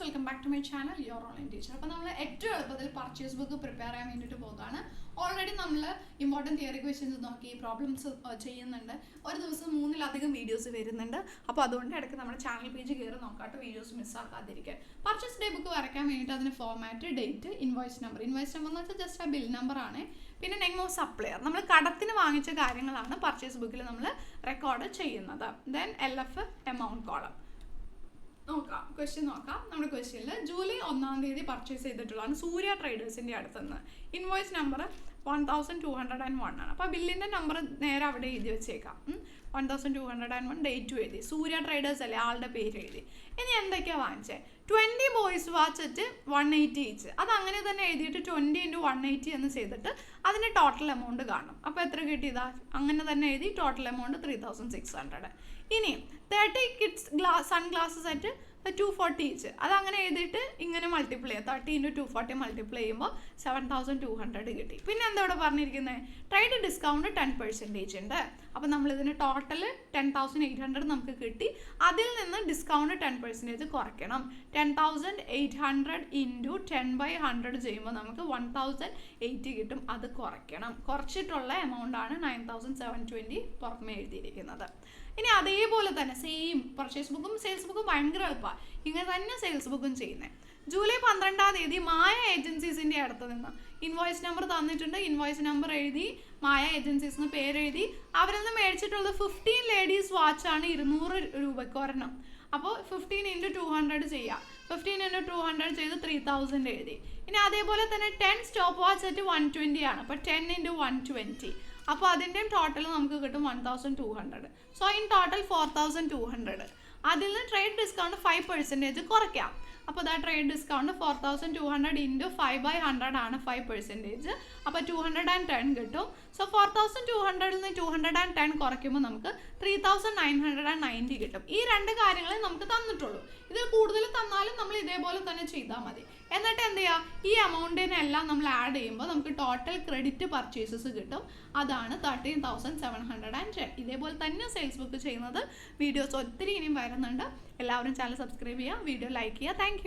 My channel your online teacher അപ്പോൾ നമ്മൾ ഏറ്റവും എളുപ്പത്തിൽ പർച്ചേസ് ബുക്ക് പ്രിപ്പയർ ചെയ്യാൻ വേണ്ടിയിട്ട് പോകുകയാണ് ഓൾറെഡി നമ്മൾ ഇമ്പോർട്ടന്റ് തിയറി ക്വസ്റ്റ്യൻസ് നോക്കി പ്രോബ്ലംസ് ചെയ്യുന്നുണ്ട്. ഒരു ദിവസം മൂന്നിലധികം വീഡിയോസ് വരുന്നുണ്ട്. അപ്പോൾ അതുകൊണ്ട് ഇടയ്ക്ക് നമ്മുടെ ചാനൽ പേജ് കയറി നോക്കാട്ട് വീഡിയോസ് മിസ്സാക്കാതിരിക്കാൻ പർച്ചേസ് ഡേ ബുക്ക് വരയ്ക്കാൻ വേണ്ടിയിട്ട് അതിന് format date invoice number invoice number എന്ന് വെച്ചാൽ ജസ്റ്റ് ആ ബിൽ നമ്പർ ആണ്. പിന്നെ നെയിം ഓഫ് സപ്ലയർ നമ്മൾ കടത്തിന് വാങ്ങിച്ച കാര്യങ്ങളാണ് പർച്ചേസ് ബുക്കിൽ നമ്മൾ റെക്കോർഡ് ചെയ്യുന്നത്. Then L F amount column നോക്കാം. ക്വസ്റ്റ്യൻ നോക്കാം. നമ്മുടെ ക്വസ്റ്റ്യനിൽ ജൂലൈ ഒന്നാം തീയതി പർച്ചേസ് ചെയ്തിട്ടുള്ളതാണ് സൂര്യ ട്രേഡേഴ്സിന്റെ അടുത്തുനിന്ന്. Invoice number one thousand two hundred and one ആണ്. അപ്പോൾ ബില്ലിന്റെ നമ്പർ നേരെ അവിടെ എഴുതി വെച്ചേക്കാം. One thousand two hundred and one date എഴുതി. സൂര്യ ട്രേഡേഴ്സ് അല്ലേ ആളുടെ പേര് എഴുതി. ഇനി എന്തൊക്കെയാണ് വാങ്ങിച്ചത് twenty boys watch at one eighty each അത് അങ്ങനെ തന്നെ എഴുതിയിട്ട് ട്വന്റി ഇന്റു വൺ എയ്റ്റി എന്ന് ചെയ്തിട്ട് അതിന് ടോട്ടൽ എമൗണ്ട് കാണും. അപ്പോൾ എത്ര കിട്ടിയതാ അങ്ങനെ തന്നെ എഴുതി total amount three thousand six hundred ഇനി thirty kids ഗ്ലാ sunglasses at two forty each അതങ്ങനെ എഴുതിയിട്ട് ഇങ്ങനെ മൾട്ടിപ്ലൈ ചെയ്യുക thirty into two forty multiply ചെയ്യുമ്പോൾ സെവൻ തൗസൻഡ് ടു ഹൺഡ്രഡ് കിട്ടി. പിന്നെ എന്താ ഇവിടെ പറഞ്ഞിരിക്കുന്നത് ട്രേഡ് ഡിസ്കൗണ്ട് ടെൻ പെർസെന്റേജ് ഉണ്ട്. അപ്പോൾ നമ്മളിതിന് total ten thousand eight hundred നമുക്ക് കിട്ടി. അതിൽ നിന്ന് ഡിസ്കൗണ്ട് ടെൻ പെർസെന്റേജ് കുറയ്ക്കണം. Ten thousand eight hundred into ten by hundred ചെയ്യുമ്പോൾ നമുക്ക് വൺ തൗസൻഡ് എയ്റ്റി കിട്ടും. അത് കുറയ്ക്കണം. കുറച്ചിട്ടുള്ള എമൗണ്ട് ആണ് നയൻ തൗസൻഡ് സെവൻ ട്വന്റി പുറമെ എഴുതിയിരിക്കുന്നത്. ഇനി അതേപോലെ തന്നെ സെയിം പർച്ചേസ് ബുക്കും സെയിൽസ് ബുക്കും ഭയങ്കര എളുപ്പമാണ് ഇങ്ങനെ തന്നെ സെയിൽസ് ബുക്കും ചെയ്യുന്നത് ജൂലൈ പന്ത്രണ്ടാം തീയതി മായ ഏജൻസീസിന്റെ അടുത്ത് നിന്ന് ഇൻവോയ്സ് നമ്പർ തന്നിട്ടുണ്ട്. ഇൻവോയ്സ് നമ്പർ എഴുതി മായ ഏജൻസീസ് എന്ന് പേരെഴുതി അവരിൽ നിന്ന് മേടിച്ചിട്ടുള്ളത് ഫിഫ്റ്റീൻ ലേഡീസ് വാച്ചാണ് ഇരുന്നൂറ് രൂപയ്ക്ക് ഒരെണ്ണം. അപ്പോൾ ഫിഫ്റ്റീൻ ഇന്റു ടു ഹൺഡ്രഡ് ചെയ്യാം. ഫിഫ്റ്റീൻ ഇന്റു ടു ഹൺഡ്രഡ് ചെയ്ത് ത്രീ തൗസൻഡ് എഴുതി. ഇനി അതേപോലെ തന്നെ ten stop watch at one twenty ആണ്. അപ്പോൾ ടെൻ ഇന്റു വൺ ട്വന്റി അപ്പോൾ അതിന്റെയും ടോട്ടൽ നമുക്ക് കിട്ടും one thousand two hundred so in total four thousand two hundred അതിൽ നിന്ന് ട്രേഡ് ഡിസ്കൗണ്ട് ഫൈവ് പെർസെന്റേജ് കുറയ്ക്കാം. അപ്പോൾ ദാ trade discount four thousand two hundred into five by hundred ആണ് ഫൈവ് പെർസെന്റേജ് അപ്പോൾ ടു ഹൺഡ്രഡ് ആൻഡ് ടെൻ കിട്ടും. So four thousand two ഹൺഡ്രഡിൽ നിന്ന് ടു ഹൺഡ്രഡ് ആൻഡ് ടെൻ കുറയ്ക്കുമ്പോൾ നമുക്ക് three thousand nine hundred and ninety കിട്ടും. ഈ രണ്ട് കാര്യങ്ങളെ നമുക്ക് തന്നിട്ടുള്ളൂ. ഇതിൽ കൂടുതൽ തന്നാലും നമ്മൾ ഇതേപോലെ തന്നെ ചെയ്താൽ മതി. എന്നിട്ട് എന്ത് ചെയ്യുക? ഈ എമൗണ്ടിനെല്ലാം നമ്മൾ ആഡ് ചെയ്യുമ്പോൾ നമുക്ക് ടോട്ടൽ ക്രെഡിറ്റ് പർച്ചേസസ് കിട്ടും. അതാണ് thirteen thousand seven hundred and ten ഇതേപോലെ തന്നെ സെയിൽസ് ബുക്ക് ചെയ്യുന്നത് വീഡിയോസ് ഒത്തിരി ഇനിയും വരുന്നുണ്ട്. എല്ലാവരും ചാനൽ സബ്സ്ക്രൈബ് ചെയ്യുക വീഡിയോ ലൈക്ക് ചെയ്യുക. താങ്ക്